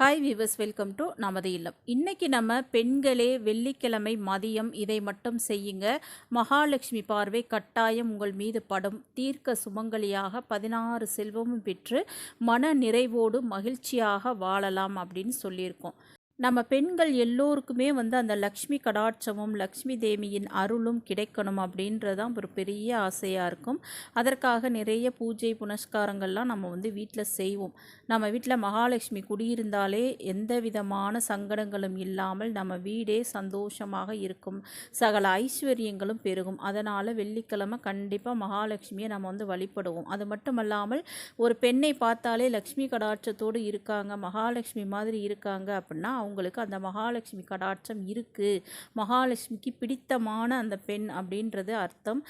Hi viewers welcome to நமது இல்லம். இன்றைக்கி நம்ம பெண்களே வெள்ளிக்கிழமை மதியம் இதை மட்டும் செய்யுங்க. மகாலட்சுமி பார்வை கட்டாயம் உங்கள் மீது படும். தீர்க்க சுமங்கலியாக பதினாறு செல்வமும் பெற்று மன நிறைவோடு மகிழ்ச்சியாக வாழலாம் அப்படின்னு சொல்லியிருக்கோம். நம்ம பெண்கள் எல்லோருக்குமே வந்து அந்த லக்ஷ்மி கடாட்சமும் லக்ஷ்மி தேவியின் அருளும் கிடைக்கணும் அப்படின்றதான் ஒரு பெரிய ஆசையாக இருக்கும். அதற்காக நிறைய பூஜை புனஸ்காரங்கள்லாம் நம்ம வந்து வீட்டில் செய்வோம். நம்ம வீட்டில் மகாலட்சுமி குடியிருந்தாலே எந்த விதமான சங்கடங்களும் இல்லாமல் நம்ம வீடே சந்தோஷமாக இருக்கும். சகல ஐஸ்வர்யங்களும் பெருகும். அதனால் வெள்ளிக்கிழமை கண்டிப்பாக மகாலட்சுமியை நம்ம வந்து வழிபடுவோம். அது மட்டுமல்லாமல் ஒரு பெண்ணை பார்த்தாலே லக்ஷ்மி கடாட்சத்தோடு இருக்காங்க மகாலட்சுமி மாதிரி இருக்காங்க அப்படின்னா உங்களுக்கு அந்த மகாலட்சுமி கடாட்சம் இருக்குது மகாலட்சுமிக்கு பிடித்தமான அந்த பெண் அப்படின்றது அர்த்தம்.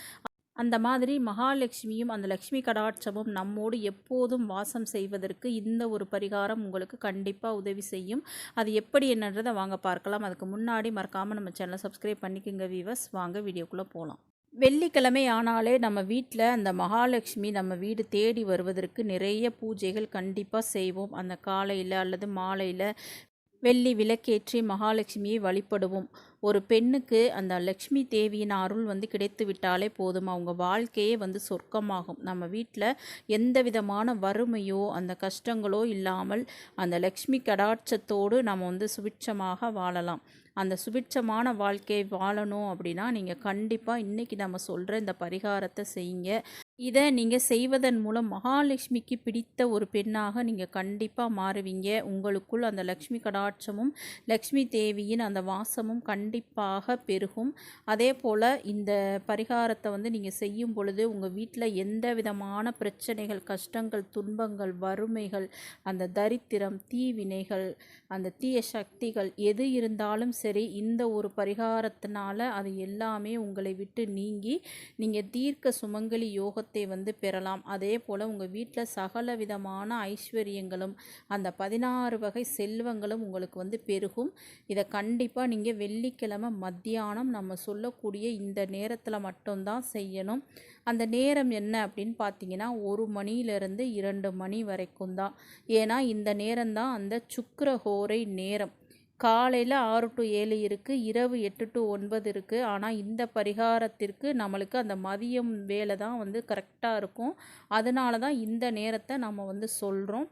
அந்த மாதிரி மகாலட்சுமியும் அந்த லக்ஷ்மி கடாட்சமும் நம்மோடு எப்போதும் வாசம் செய்வதற்கு இந்த ஒரு பரிகாரம் உங்களுக்கு கண்டிப்பாக உதவி செய்யும். அது எப்படி என்னன்றதை வாங்க பார்க்கலாம். அதுக்கு முன்னாடி மறக்காமல் நம்ம சேனலை சப்ஸ்கிரைப் பண்ணிக்கோங்க வீவர்ஸ் வாங்க வீடியோக்குள்ளே போகலாம் வெள்ளிக்கிழமை ஆனாலே நம்ம வீட்டில் அந்த மகாலட்சுமி நம்ம வீடு தேடி வருவதற்கு நிறைய பூஜைகள் கண்டிப்பாக செய்வோம். அந்த காலையில் அல்லது மாலையில் வெள்ளி விளக்கேற்றி மகாலட்சுமியை வழிபடுவோம். ஒரு பெண்ணுக்கு அந்த லக்ஷ்மி தேவியின் அருள் வந்து கிடைத்து விட்டாலே போதும். அவங்க வாழ்க்கையே வந்து சொர்க்கமாகும். நம்ம வீட்டில் எந்த விதமான வறுமையோ அந்த கஷ்டங்களோ இல்லாமல் அந்த லக்ஷ்மி கடாட்சத்தோடு நம்ம வந்து சுபிட்சமாக வாழலாம். அந்த சுபிட்சமான வாழ்க்கையை வாழணும் அப்படின்னா நீங்கள் கண்டிப்பாக இன்றைக்கி நம்ம சொல்கிற இந்த பரிகாரத்தை செய்யுங்க. இதை நீங்கள் செய்வதன் மூலம் மகாலட்சுமிக்கு பிடித்த ஒரு பெண்ணாக நீங்கள் கண்டிப்பாக மாறுவீங்க. உங்களுக்குள் அந்த லக்ஷ்மி கடாட்சமும் லக்ஷ்மி தேவியின் அந்த வாசமும் கண்டிப்பாக பெருகும். அதே போல் இந்த பரிகாரத்தை வந்து நீங்கள் செய்யும் பொழுது உங்கள் வீட்டில் எந்த விதமான பிரச்சனைகள் கஷ்டங்கள் துன்பங்கள் வறுமைகள் அந்த தரித்திரம் தீவினைகள் அந்த தீய சக்திகள் எது இருந்தாலும் சரி இந்த ஒரு பரிகாரத்தினால அது எல்லாமே உங்களை விட்டு நீங்கி நீங்கள் தீர்க்க சுமங்கலி யோகத்தை வந்து பெறலாம். அதே போல் உங்கள் வீட்டில் சகல விதமான ஐஸ்வர்யங்களும் அந்த பதினாறு வகை செல்வங்களும் உங்களுக்கு வந்து பெருகும். இதை கண்டிப்பாக நீங்கள் வெள்ளிக்கிழமை மத்தியானம் நம்ம சொல்லக்கூடிய இந்த நேரத்தில் மட்டும்தான் செய்யணும். அந்த நேரம் என்ன அப்படின்னு பார்த்தீங்கன்னா ஒரு மணியிலிருந்து இரண்டு மணி வரைக்கும் தான். ஏன்னா இந்த நேரம்தான் அந்த சுக்கரஹோரை நேரம். காலையில் ஆறு டு ஏழு இருக்குது இரவு எட்டு டு ஒன்பது இருக்குது ஆனால் இந்த பரிகாரத்திற்கு நம்மளுக்கு அந்த மதியம் வேலை தான் வந்து கரெக்டாக இருக்கும். அதனால தான் இந்த நேரத்தை நம்ம வந்து சொல்கிறோம்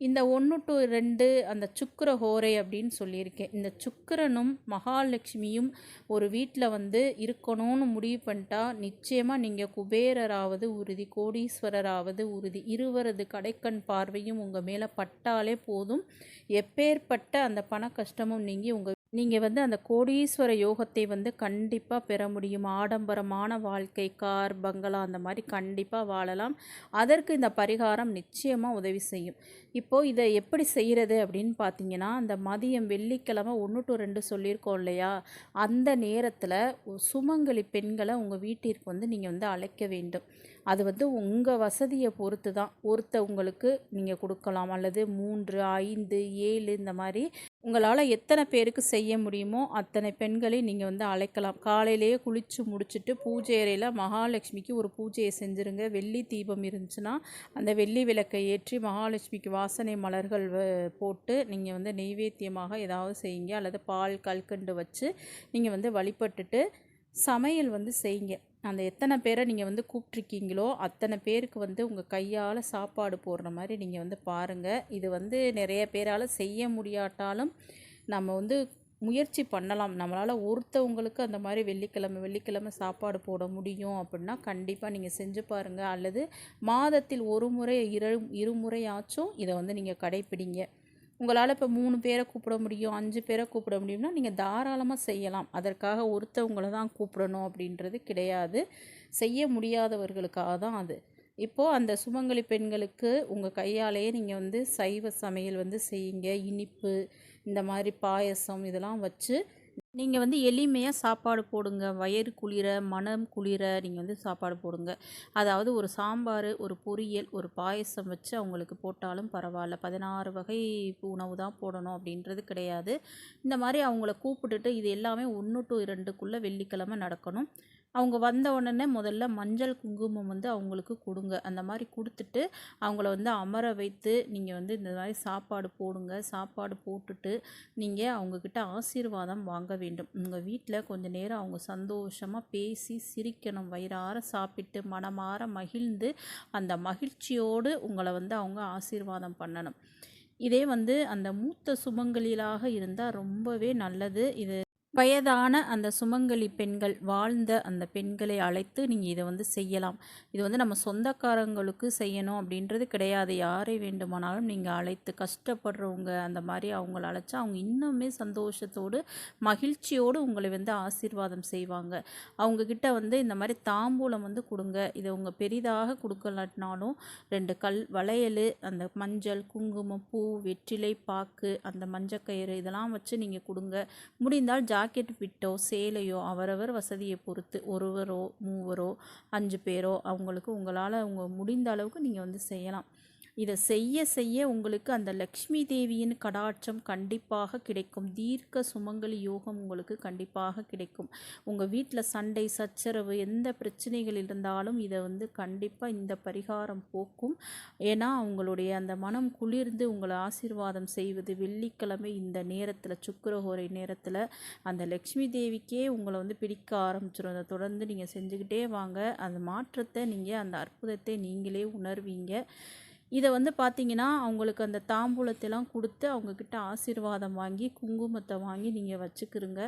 இந்த ஒன்று டு ரெண்டு அந்த சுக்கர ஹோரை அப்படின்னு சொல்லியிருக்கேன். இந்த சுக்கரனும் மகாலட்சுமியும் ஒரு வீட்டில் வந்து இருக்கணும்னு முடிவு பண்ணிட்டா நிச்சயமாக நீங்கள் குபேரராவது உறுதி கோடீஸ்வரராவது உறுதி. இருவரது கடைக்கண் பார்வையும் உங்கள் மேலே பட்டாலே போதும். எப்பேற்பட்ட அந்த பண கஷ்டமும் நீங்கி உங்கள் நீங்கள் வந்து அந்த கோடீஸ்வர யோகத்தை வந்து கண்டிப்பாக பெற முடியும். ஆடம்பரமான வாழ்க்கை கார் பங்களா அந்த மாதிரி கண்டிப்பாக வாழலாம். அதற்கு இந்த பரிகாரம் நிச்சயமாக உதவி செய்யும். இப்போது இதை எப்படி செய்கிறது அப்படின்னு பார்த்தீங்கன்னா அந்த மதியம் வெள்ளிக்கிழமை ஒன்று டு ரெண்டு சொல்லியிருக்கோம் இல்லையா? அந்த நேரத்தில் சுமங்கலி பெண்களை உங்கள் வீட்டிற்கு வந்து நீங்கள் வந்து அழைக்க வேண்டும். அது வந்து உங்கள் வசதியை பொறுத்து தான். ஒருத்தவங்களுக்கு நீங்கள் கொடுக்கலாம். அல்லது மூன்று ஐந்து ஏழு இந்த மாதிரி உங்களால் எத்தனை பேருக்கு செய்ய முடியுமோ அத்தனை பெண்களை நீங்கள் வந்து அழைக்கலாம். காலையிலேயே குளித்து முடிச்சுட்டு பூஜை அறையில் மகாலட்சுமிக்கு ஒரு பூஜையை செஞ்சுருங்க. வெள்ளி தீபம் இருந்துச்சுன்னா அந்த வெள்ளி விளக்கை ஏற்றி மகாலட்சுமிக்கு வாசனை மலர்கள் போட்டு நீங்கள் வந்து நெய்வேத்தியமாக ஏதாவது செய்யுங்க. அல்லது பால் கல்கண்டு வச்சு நீங்கள் வந்து வழிபட்டுட்டு சமையல் வந்து செய்யுங்க. அந்த எத்தனை பேரை நீங்கள் வந்து கூப்பிட்ருக்கீங்களோ அத்தனை பேருக்கு வந்து உங்கள் கையால் சாப்பாடு போடுற மாதிரி நீங்கள் வந்து பாருங்கள் இது வந்து நிறைய பேரால் செய்ய முடியாட்டாலும் நம்ம வந்து முயற்சி பண்ணலாம். நம்மளால் ஒருத்தவங்களுக்கு அந்த மாதிரி வெள்ளிக்கிழமை வெள்ளிக்கிழமை சாப்பாடு போட முடியும் அப்படின்னா கண்டிப்பாக நீங்கள் செஞ்சு பாருங்கள் அல்லது மாதத்தில் ஒரு முறை இரு இருமுறையாச்சும் இதை வந்து நீங்கள் கடைப்பிடிங்க. உங்களால் இப்போ மூணு பேரை கூப்பிட முடியும் அஞ்சு பேரை கூப்பிட முடியும்னா நீங்கள் தாராளமாக செய்யலாம். அதற்காக ஒருத்தவங்களை தான் கூப்பிடணும் அப்படின்றது கிடையாது. செய்ய முடியாதவர்களுக்காக தான் அது. இப்போது அந்த சுமங்கலி பெண்களுக்கு உங்கள் கையாலேயே நீங்கள் வந்து சைவ சமையல் வந்து செய்யுங்க. இனிப்பு இந்த மாதிரி பாயசம் இதெல்லாம் வச்சு நீங்கள் வந்து எளிமையாக சாப்பாடு போடுங்க. வயிறு குளிர மனம் குளிர நீங்கள் வந்து சாப்பாடு போடுங்க. அதாவது ஒரு சாம்பார் ஒரு பொரியல் ஒரு பாயசம் வச்சு அவங்களுக்கு போட்டாலும் பரவாயில்ல. பதினாறு வகை உணவு தான் போடணும் அப்படின்றது கிடையாது. இந்த மாதிரி அவங்கள கூப்பிட்டுட்டு இது எல்லாமே ஒன்று டு இரண்டுக்குள்ளே வெள்ளிக்கிழமை நடக்கணும். அவங்க வந்த உடனே முதல்ல மஞ்சள் குங்குமம் வந்து அவங்களுக்கு கொடுங்க. அந்த மாதிரி கொடுத்துட்டு அவங்கள வந்து அமர வைத்து நீங்கள் வந்து இந்த மாதிரி சாப்பாடு போடுங்க. சாப்பாடு போட்டுட்டு நீங்கள் அவங்கக்கிட்ட ஆசீர்வாதம் வாங்க வேண்டும். உங்கள் வீட்டில் கொஞ்ச நேரம் அவங்க சந்தோஷமாக பேசி சிரிக்கணும். வயிறார சாப்பிட்டு மனமாற மகிழ்ந்து அந்த மகிழ்ச்சியோடு உங்களை வந்து அவங்க ஆசீர்வாதம் பண்ணணும். இதே வந்து அந்த மூத்த சுமங்கலிகளாக இருந்தால் ரொம்பவே நல்லது. இது வயதான அந்த சுமங்கலி பெண்கள் வாழ்ந்த அந்த பெண்களை அழைத்து நீங்கள் இதை வந்து செய்யலாம். இது வந்து நம்ம சொந்தக்காரங்களுக்கு செய்யணும் அப்படின்றது கிடையாது. யாரை வேண்டுமானாலும் நீங்கள் அழைத்து கஷ்டப்படுறவங்க அந்த மாதிரி அவங்கள அழைச்சா அவங்க இன்னுமே சந்தோஷத்தோடு மகிழ்ச்சியோடு உங்களை வந்து ஆசீர்வாதம் செய்வாங்க. அவங்கக்கிட்ட வந்து இந்த மாதிரி தாம்பூலம் வந்து கொடுங்க. இதை உங்கள் பெரிதாக கொடுக்கலாட்டினாலும் ரெண்டு கல் வளையல் அந்த மஞ்சள் குங்குமம் பூ வெற்றிலை பாக்கு அந்த மஞ்சக்கயிறு இதெல்லாம் வச்சு நீங்கள் கொடுங்க. முடிந்தால் ஜா ஜாக்கெட் பிட்டோ சேலையோ அவரவர் வசதியை பொறுத்து ஒருவரோ மூவரோ அஞ்சு பேரோ அவங்களுக்கு உங்களால் அவங்க முடிந்த அளவுக்கு நீங்கள் வந்து செய்யலாம். இதை செய்ய செய்ய உங்களுக்கு அந்த லக்ஷ்மி தேவியின் கடாட்சம் கண்டிப்பாக கிடைக்கும். தீர்க்க சுமங்கலி யோகம் உங்களுக்கு கண்டிப்பாக கிடைக்கும். உங்கள் வீட்டில் சண்டை சச்சரவு எந்த பிரச்சனைகள் இருந்தாலும் இதை வந்து கண்டிப்பாக இந்த பரிகாரம் போக்கும். ஏன்னா அவங்களுடைய அந்த மனம் குளிர்ந்து உங்களை ஆசீர்வாதம் செய்வது வெள்ளிக்கிழமை இந்த நேரத்தில் சுக்கரஹோரை நேரத்தில் அந்த லக்ஷ்மி தேவிக்கே உங்களை வந்து பிடிக்க ஆரம்பிச்சிடும் அதை தொடர்ந்து நீங்கள் செஞ்சுக்கிட்டே வாங்க. அந்த மாற்றத்தை நீங்கள் அந்த அற்புதத்தை நீங்களே உணர்வீங்க. இதை வந்து பார்த்தீங்கன்னா அவங்களுக்கு அந்த தாம்பூலத்தெல்லாம் கொடுத்து அவங்கக்கிட்ட ஆசீர்வாதம் வாங்கி குங்குமத்தை வாங்கி நீங்கள் வச்சுக்கிருங்க.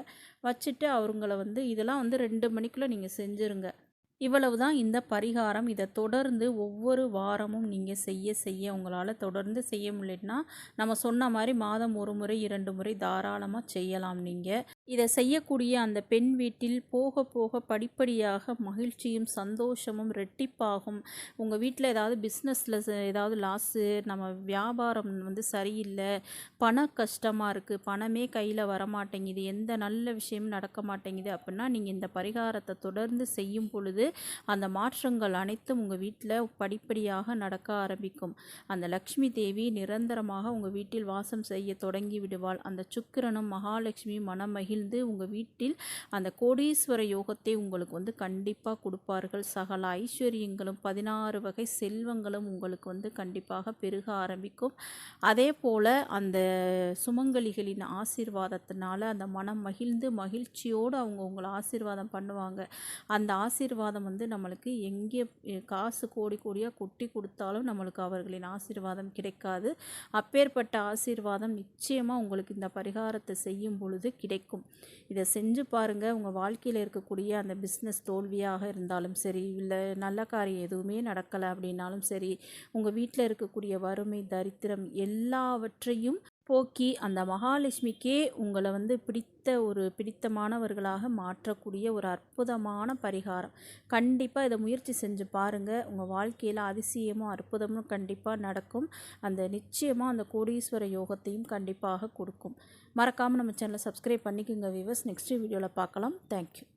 வச்சுட்டு அவங்கள வந்து இதெல்லாம் வந்து ரெண்டு மணிக்குள்ளே நீங்கள் செஞ்சுருங்க. இவ்வளவு தான் இந்த பரிகாரம். இதை தொடர்ந்து ஒவ்வொரு வாரமும் நீங்கள் செய்ய செய்ய உங்களால் தொடர்ந்து செய்ய முடியலன்னா நம்ம சொன்ன மாதிரி மாதம் ஒரு முறை இரண்டு முறை தாராளமாக செய்யலாம் நீங்கள் இதை செய்யக்கூடிய அந்த பெண் வீட்டில் போக போக படிப்படியாக மகிழ்ச்சியும் சந்தோஷமும் ரெட்டிப்பாகும். உங்கள் வீட்டில் ஏதாவது பிஸ்னஸில் ஏதாவது லாஸு நம்ம வியாபாரம் வந்து சரியில்லை பண கஷ்டமாக இருக்குது பணமே கையில் வரமாட்டேங்குது எந்த நல்ல விஷயமும் நடக்க மாட்டேங்குது அப்படின்னா நீங்கள் இந்த பரிகாரத்தை தொடர்ந்து செய்யும் பொழுது அந்த மாற்றங்கள் அனைத்தும் உங்கள் வீட்டில் படிப்படியாக நடக்க ஆரம்பிக்கும். அந்த லக்ஷ்மி தேவி நிரந்தரமாக உங்கள் வீட்டில் வாசம் செய்ய தொடங்கி விடுவாள். அந்த சுக்கிரனும் மகாலட்சுமி மனம் மகிழ்ந்து உங்கள் வீட்டில் அந்த கோடீஸ்வர யோகத்தை உங்களுக்கு வந்து கண்டிப்பாக கொடுப்பார்கள். சகல ஐஸ்வர்யங்களும் பதினாறு வகை செல்வங்களும் உங்களுக்கு வந்து கண்டிப்பாக பெருக ஆரம்பிக்கும். அதே போல் அந்த சுமங்கலிகளின் ஆசீர்வாதத்தினால அந்த மனம் மகிழ்ந்து மகிழ்ச்சியோடு அவங்க உங்களை ஆசீர்வாதம் பண்ணுவாங்க. அந்த ஆசீர்வாதம் ஆசீர்வாதம் வந்து நம்மளுக்கு எங்கே காசு கோடி கோடியாக கொட்டி கொடுத்தாலும் நம்மளுக்கு அவர்களின் ஆசீர்வாதம் கிடைக்காது. அப்பேற்பட்ட ஆசீர்வாதம் நிச்சயமாக உங்களுக்கு இந்த பரிகாரத்தை செய்யும் பொழுது கிடைக்கும். இதை செஞ்சு பாருங்கள் உங்கள் வாழ்க்கையில் இருக்கக்கூடிய அந்த பிஸ்னஸ் தோல்வியாக இருந்தாலும் சரி இல்லை நல்ல காரியம் எதுவுமே நடக்கலை அப்படின்னாலும் சரி உங்கள் வீட்டில் இருக்கக்கூடிய வறுமை தரித்திரம் எல்லாவற்றையும் போக்கி அந்த மகாலட்சுமிக்கே உங்களை வந்து பிடித்த ஒரு பிடித்தமானவர்களாக மாற்றக்கூடிய ஒரு அற்புதமான பரிகாரம். கண்டிப்பாக இதை முயற்சி செஞ்சு பாருங்கள் உங்கள் வாழ்க்கையில் அதிசயமும் அற்புதமும் கண்டிப்பாக நடக்கும். அந்த நிச்சயமாக அந்த கோடீஸ்வர யோகத்தையும் கண்டிப்பாக கொடுக்கும். மறக்காமல் நம்ம சேனலை சப்ஸ்கிரைப் பண்ணிக்கோங்க விவர்ஸ் நெக்ஸ்ட் வீடியோவில் பார்க்கலாம். தேங்க்யூ